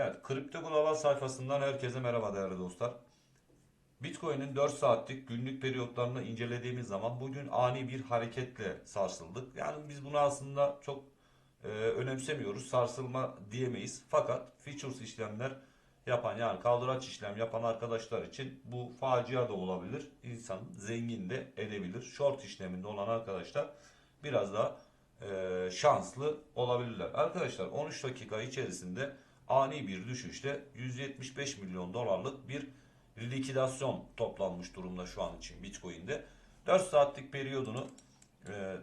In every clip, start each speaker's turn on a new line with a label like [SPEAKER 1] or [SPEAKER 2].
[SPEAKER 1] Evet, Kripto Global sayfasından herkese merhaba değerli dostlar. Bitcoin'in 4 saatlik günlük periyotlarını incelediğimiz zaman bugün ani bir hareketle sarsıldık. Yani biz bunu aslında çok e, önemsemiyoruz. Sarsılma diyemeyiz. Fakat futures işlemler yapan yani kaldıraç işlem yapan arkadaşlar için bu facia da olabilir. İnsan zengin de edebilir. Short işleminde olan arkadaşlar biraz daha e, şanslı olabilirler. Arkadaşlar 13 dakika içerisinde ani bir düşüşte 175 milyon dolarlık bir likidasyon toplanmış durumda şu an için Bitcoin'de. 4 saatlik periyodunu e,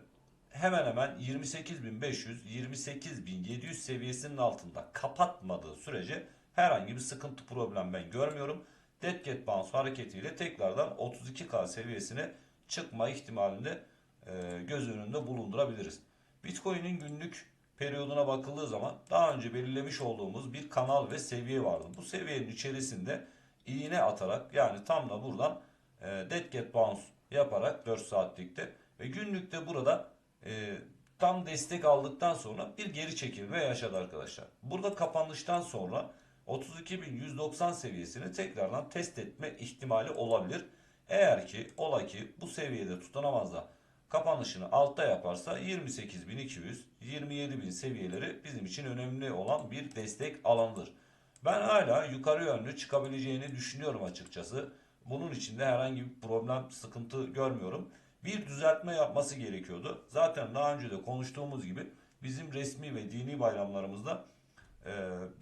[SPEAKER 1] hemen hemen 28.500 28.700 seviyesinin altında kapatmadığı sürece herhangi bir sıkıntı problem ben görmüyorum. Dead Cat Bounce hareketiyle tekrardan 32K seviyesine çıkma ihtimalini e, göz önünde bulundurabiliriz. Bitcoin'in günlük periyoduna bakıldığı zaman daha önce belirlemiş olduğumuz bir kanal ve seviye vardı. Bu seviyenin içerisinde iğne atarak yani tam da buradan e, dead cat bounce yaparak 4 saatlikte ve günlükte burada e, tam destek aldıktan sonra bir geri çekilme yaşadı arkadaşlar. Burada kapanıştan sonra 32.190 seviyesini tekrardan test etme ihtimali olabilir. Eğer ki ola ki bu seviyede tutunamaz da kapanışını altta yaparsa 28.200 27.000 seviyeleri bizim için önemli olan bir destek alanıdır. Ben hala yukarı yönlü çıkabileceğini düşünüyorum açıkçası. Bunun için de herhangi bir problem, sıkıntı görmüyorum. Bir düzeltme yapması gerekiyordu. Zaten daha önce de konuştuğumuz gibi bizim resmi ve dini bayramlarımızda e,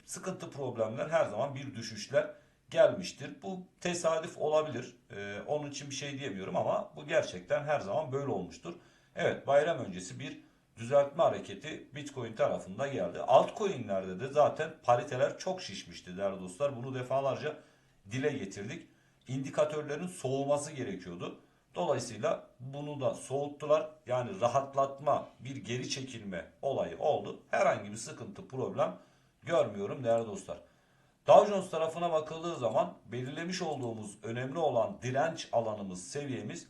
[SPEAKER 1] sıkıntı problemler her zaman bir düşüşler gelmiştir. Bu tesadüf olabilir. E, onun için bir şey diyemiyorum ama bu gerçekten her zaman böyle olmuştur. Evet bayram öncesi bir düzeltme hareketi Bitcoin tarafında geldi. Altcoin'lerde de zaten pariteler çok şişmişti değerli dostlar. Bunu defalarca dile getirdik. İndikatörlerin soğuması gerekiyordu. Dolayısıyla bunu da soğuttular. Yani rahatlatma, bir geri çekilme olayı oldu. Herhangi bir sıkıntı, problem görmüyorum değerli dostlar. Dow Jones tarafına bakıldığı zaman belirlemiş olduğumuz önemli olan direnç alanımız, seviyemiz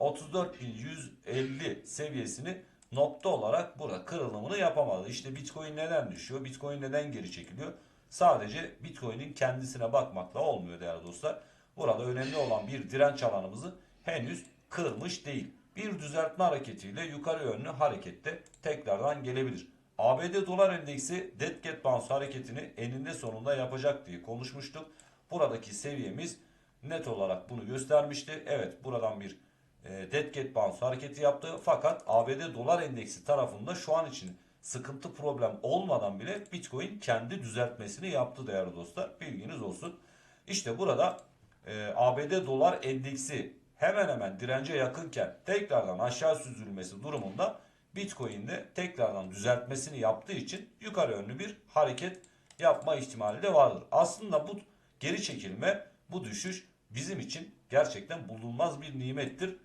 [SPEAKER 1] 34.150 seviyesini nokta olarak burada kırılımını yapamadı. İşte Bitcoin neden düşüyor? Bitcoin neden geri çekiliyor? Sadece Bitcoin'in kendisine bakmakla olmuyor değerli dostlar. Burada önemli olan bir direnç alanımızı henüz kırmış değil. Bir düzeltme hareketiyle yukarı yönlü harekette tekrardan gelebilir. ABD dolar endeksi Dead Cat Bounce hareketini eninde sonunda yapacak diye konuşmuştuk. Buradaki seviyemiz net olarak bunu göstermişti. Evet buradan bir e, Dead Cat Bounce hareketi yaptı. Fakat ABD dolar endeksi tarafında şu an için sıkıntı problem olmadan bile Bitcoin kendi düzeltmesini yaptı değerli dostlar. Bilginiz olsun. İşte burada e, ABD dolar endeksi hemen hemen dirence yakınken tekrardan aşağı süzülmesi durumunda Bitcoin'de tekrardan düzeltmesini yaptığı için yukarı yönlü bir hareket yapma ihtimali de vardır. Aslında bu geri çekilme, bu düşüş bizim için gerçekten bulunmaz bir nimettir.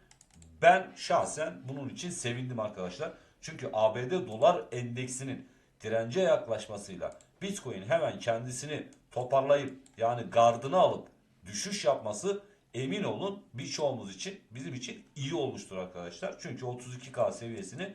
[SPEAKER 1] Ben şahsen bunun için sevindim arkadaşlar. Çünkü ABD dolar endeksinin dirence yaklaşmasıyla Bitcoin hemen kendisini toparlayıp yani gardını alıp düşüş yapması emin olun birçoğumuz için bizim için iyi olmuştur arkadaşlar. Çünkü 32K seviyesini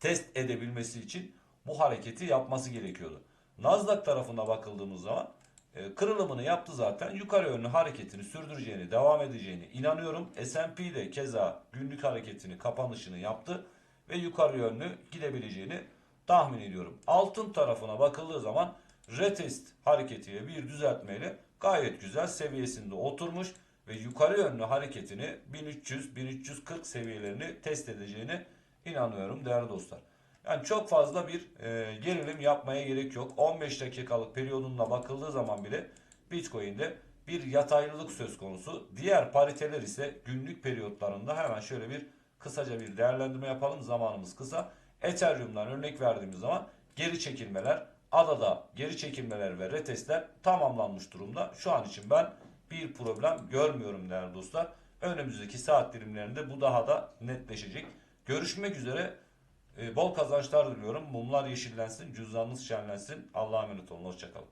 [SPEAKER 1] test edebilmesi için bu hareketi yapması gerekiyordu. Nasdaq tarafına bakıldığımız zaman e, kırılımını yaptı zaten. Yukarı yönlü hareketini sürdüreceğini, devam edeceğini inanıyorum. S&P de keza günlük hareketini, kapanışını yaptı ve yukarı yönlü gidebileceğini tahmin ediyorum. Altın tarafına bakıldığı zaman retest hareketiyle bir düzeltmeyle gayet güzel seviyesinde oturmuş ve yukarı yönlü hareketini 1300-1340 seviyelerini test edeceğini inanıyorum değerli dostlar. Yani çok fazla bir e, gerilim yapmaya gerek yok. 15 dakikalık periyodunda bakıldığı zaman bile Bitcoin'de bir yataylılık söz konusu. Diğer pariteler ise günlük periyotlarında hemen şöyle bir kısaca bir değerlendirme yapalım. Zamanımız kısa. Ethereum'dan örnek verdiğimiz zaman geri çekilmeler, adada geri çekilmeler ve retestler tamamlanmış durumda. Şu an için ben bir problem görmüyorum değerli dostlar. Önümüzdeki saat dilimlerinde bu daha da netleşecek. Görüşmek üzere. Ee, bol kazançlar diliyorum. Mumlar yeşillensin, cüzdanınız şenlensin. Allah'a emanet olun. Hoşçakalın.